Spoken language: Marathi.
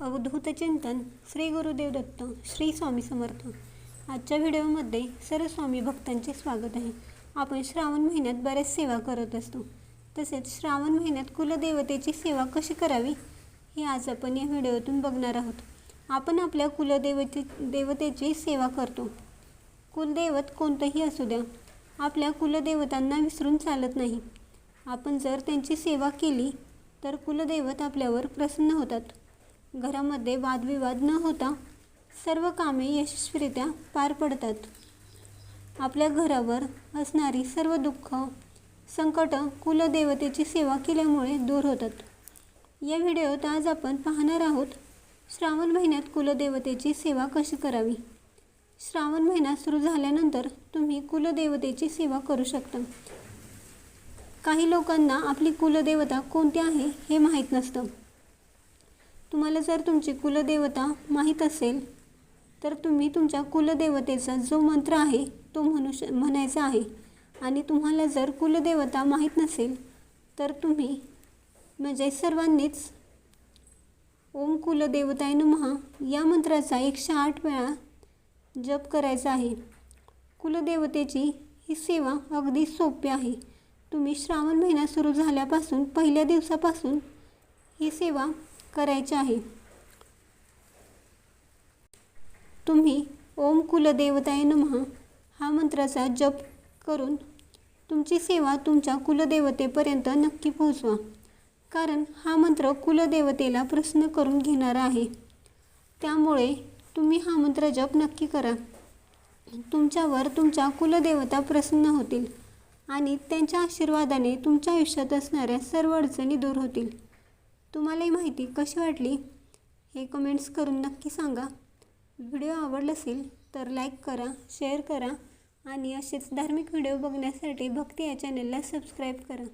अवधूत चिंतन श्री गुरुदेव दत्त श्री स्वामी समर्थ. आजच्या व्हिडिओमध्ये सर्व स्वामी भक्तांचे स्वागत आहे. आपण श्रावण महिन्यात बऱ्याच सेवा करत असतो. तसेच श्रावण महिन्यात कुलदेवतेची सेवा कशी करावी हे आज आपण या व्हिडिओतून बघणार आहोत. आपण आपल्या कुलदेवते देवतेची सेवा करतो. कुलदैवत कोणतंही असू द्या आपल्या कुलदेवतांना विसरून चालत नाही. आपण जर त्यांची सेवा केली तर कुलदैवत आपल्यावर प्रसन्न होतात. घरामध्ये वादविवाद न होता सर्व कामे यशस्वीरित्या पार पडतात. आपल्या घरावर असणारी सर्व दुःख संकट कुलदेवतेची सेवा केल्यामुळे दूर होतात. या व्हिडिओत आज आपण पाहणार आहोत श्रावण महिन्यात कुलदेवतेची सेवा कशी करावी? श्रावण महिना सुरू झाल्यानंतर तुम्ही कुलदेवतेची सेवा करू शकता. काही लोकांना आपली कुलदेवता कोणती आहे हे माहीत नसतं. तुम्हाला जर तुमची कुलदेवता माहीत असेल तर तुम्ही तुमच्या कुलदेवतेचा जो मंत्र आहे तो म्हणू श म्हणायचा आहे. आणि तुम्हाला जर कुलदेवता माहीत नसेल तर तुम्ही म्हणजे सर्वांनीच ओम कुलदेवताय नमः या मंत्राचा एकशे आठ वेळा जप करायचा आहे. कुलदेवतेची ही सेवा अगदी सोपी आहे. तुम्ही श्रावण महिना सुरू झाल्यापासून पहिल्या दिवसापासून ही सेवा करायचे आहे. तुम्ही ओम कुलदेवताय नमः. हा मंत्राचा जप करून तुमची सेवा तुमच्या कुलदेवतेपर्यंत नक्की पोहोचवा. कारण हा मंत्र कुलदेवतेला प्रसन्न करून घेणारा आहे. त्यामुळे तुम्ही हा मंत्र जप नक्की करा. तुमच्यावर तुमच्या कुलदेवता प्रसन्न होतील आणि त्यांच्या आशीर्वादाने तुमच्या आयुष्यात असणाऱ्या सर्व अडचणी दूर होतील. तुम्हाला ही माहिती कशी वाटली हे कमेंट्स करून नक्की सांगा. व्हिडिओ आवडला असेल तर लाईक करा शेअर करा आणि असेच धार्मिक व्हिडिओ बघण्यासाठी भक्ती या चॅनलला सबस्क्राईब करा.